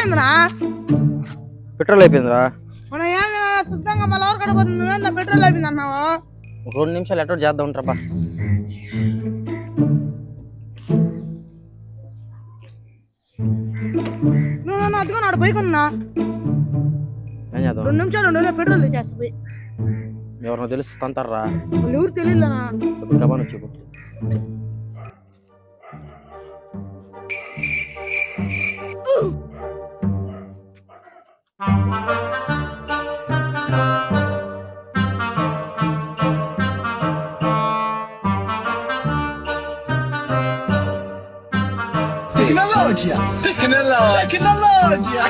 ఏమైందిరా? పెట్రోల్ అయిపోయిందిరా. మనం ఏం సిద్ధంగా మళ్ళీ ఎవరు కడపోతుంది నువ్వేందా పెట్రోల్ అయిపోయింది అన్నావు? రెండు నిమిషాలు ఎటో చేద్దాం ఉంటారా నువ్వు నన్ను అదిగో నాడు పోయికున్నా ఏం చేద్దాం? రెండు నిమిషాలు రెండు పెట్రోల్ తెచ్చేస్తా పోయి. ఎవరినో తెలుసు తంతారా ఎవరు తెలియదునా ఇప్పుడు కబాన్ వచ్చి Tecnologia! Tecnologia! Tecnologia!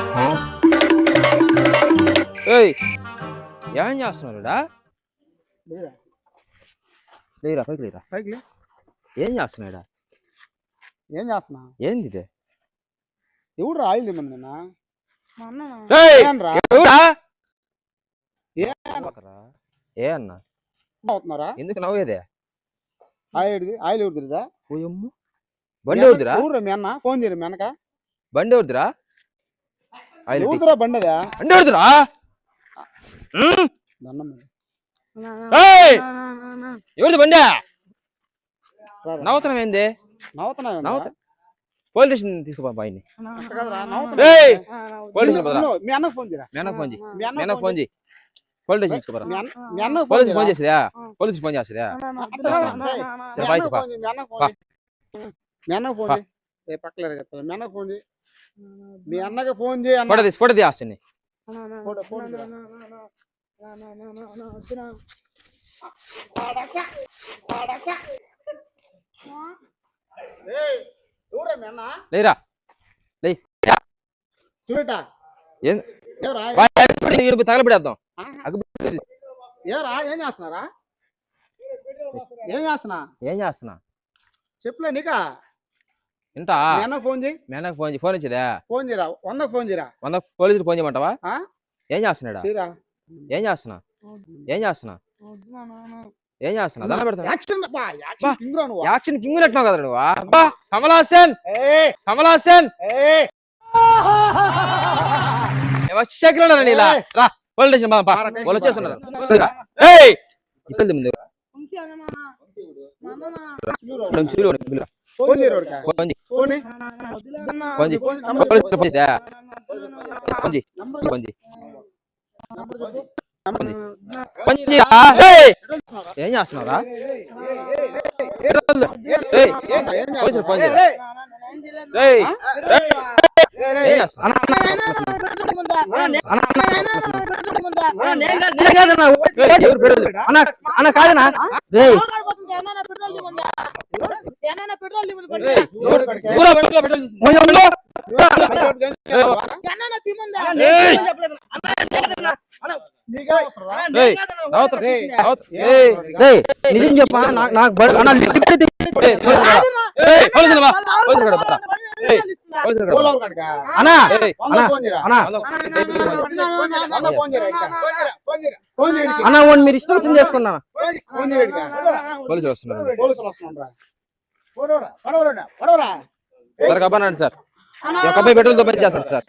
ఏయ్ ఏం చేస్తున్నారుడా లేరా పైకి లేరా పైకి. ఏం చేస్తున్నాడా ఏం చేస్తున్నా ఏంది ఇది ఎవడు ఆయిల్ దిమ్మని నిన్న మా అన్న ఏయ్ ఏమనరా? ఎవరా? ఏ పక్కరా. ఏ అన్న అవుతున్నారా ఎందుకు నవ్వేదే ఆయిల్ ఆయిల్ ఎవరు తిరిదా పోయమ్ము బండి అవుతురా ఊరు మీ అన్న ఫోన్ చేయరు మీ అన్నక బండి అవుతురా ఊతురా బండి అదా బండి అవుతురా ఎవరిది బండి నవ్వుతున్నాం ఏంది నవ్వుతున్నా నవ్వుతా పోలీస్ స్టేషన్ తీసుకుపో బాయిని పోలీస్ మీ ఫోన్ చేయరా ఫోన్ చేయి పోలీస్ స్టేషన్ పోలీస్ ఫోన్ చేసిరా పోలీస్ ఫోన్ చేసిరా మీ ఫోన్ చేయి పక్కలే కదా మీ ఫోన్ చేయి మీ అన్నకి ఫోన్ చేయి ఫోటో తీసి ఫోటో తీయాల్సింది లే తగలబెడేద్దాం ఏం చేస్తున్నారా ఏం చేస్తున్నా ఏం చేస్తున్నా చెప్పులే నీకా ఎంత ఫోన్ చేయి మేనకు ఫోన్ చేయి ఫోన్ ఇచ్చేదా ఫోన్ చేయరా వంద ఫోన్ చేయరా వంద పోలీసులు ఫోన్ చేయమంటావా ఏం చేస్తున్నాడా ఏం చేస్తున్నా ఏం చేస్తున్నా ఏం చేస్తున్నా దండ పెడతాను యాక్షన్ కింగ్ పెట్టినావు కదా నువ్వు అబ్బా కమలాసన్ కమలాసన్ శక్తి ఏయ్ ఇప్పుడు ముందు ఏం చేస్తున్నారా అన్న కాదనా నిజం చెప్పా నాకు అన్నా మీరు ఇష్టం వచ్చింది చేసుకున్నా పోలీసులు వస్తున్నారు పోలీసులు వస్తున్నారా పడవరా పడవరా పడవరా సార్ కబానండి సార్ ఈ యొక్క అబ్బాయి పెట్రోల్ తో చేస్తారు సార్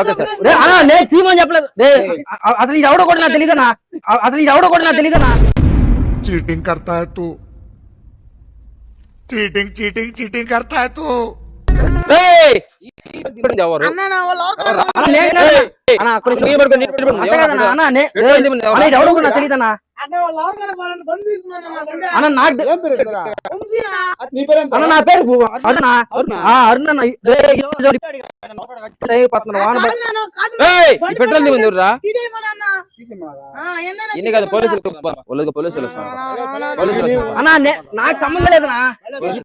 ఓకే సార్ రే అన్న నేను తీమని చెప్పలేదు రే అ- అ- అసలు ఇది ఎవడో కూడా నాకు తెలియదనా అ- అసలు ఇది ఎవడో కూడా నాకు తెలియదనా चीटिंग करता है तू चीटिंग चीटिंग चीटिंग करता है तू తెలియదనా అన్న నా అన్న నా పేరు భూవా అరుణ అరుణ పెట్రోల్ దిగురా ఇన్ని కాదు పోలీసులు పోలీసులు పోలీసులు అన్న నాకు సంబంధం లేదనా